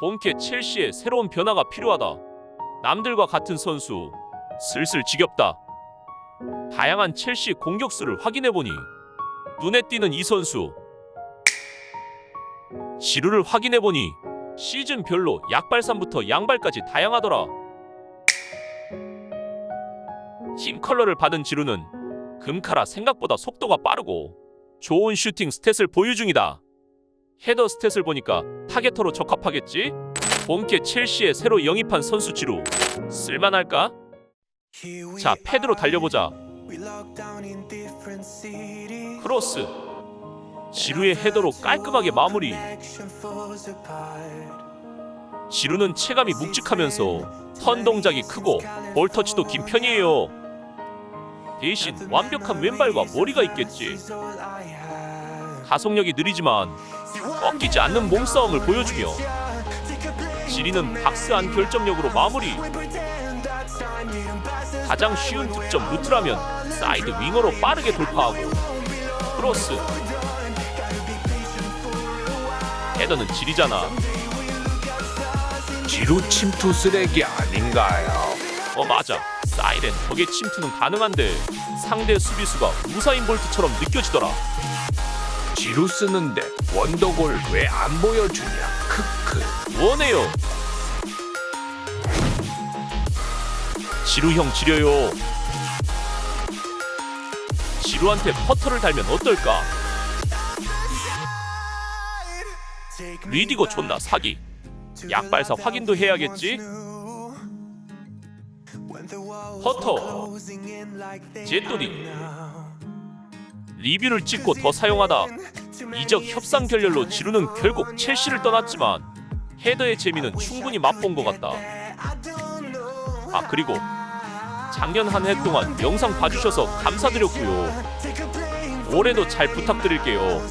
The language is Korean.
본캐 첼시에 새로운 변화가 필요하다. 남들과 같은 선수 슬슬 지겹다. 다양한 첼시 공격수를 확인해 보니 눈에 띄는 이 선수 지루를 확인해 보니 시즌별로 약발산부터 양발까지 다양하더라. 팀 컬러를 받은 지루는 금카라 생각보다 속도가 빠르고 좋은 슈팅 스탯을 보유 중이다. 헤더 스탯을 보니까 타겟터로 적합하겠지? 본캐 첼시에 새로 영입한 선수 지루 쓸만할까? 자 패드로 달려보자. 크로스 지루의 헤더로 깔끔하게 마무리. 지루는 체감이 묵직하면서 턴 동작이 크고 볼 터치도 긴 편이에요. 대신 완벽한 왼발과 머리가 있겠지. 가속력이 느리지만 꺾이지 않는 몸싸움을 보여주며 지리는 박스 안 결정력으로 마무리. 가장 쉬운 득점 루트라면 사이드 윙어로 빠르게 돌파하고 크로스. 헤더는 지리잖아. 지루 침투 쓰레기 아닌가요? 어 맞아. 사이렌 적의 침투는 가능한데 상대 수비수가 우사인 볼트처럼 느껴지더라. 지루 쓰는데 원더골 왜 안 보여주냐? 크크. 원해요. 지루형 지려요. 지루한테 퍼터를 달면 어떨까? 리디고 존나 사기. 약발사 확인도 해야겠지? 퍼터. 제또리. 리뷰를 찍고 더 사용하다. 이적 협상 결렬로 지루는 결국 첼시를 떠났지만 헤더의 재미는 충분히 맛본 것 같다. 아 그리고 작년 한 해 동안 영상 봐주셔서 감사드렸고요. 올해도 잘 부탁드릴게요.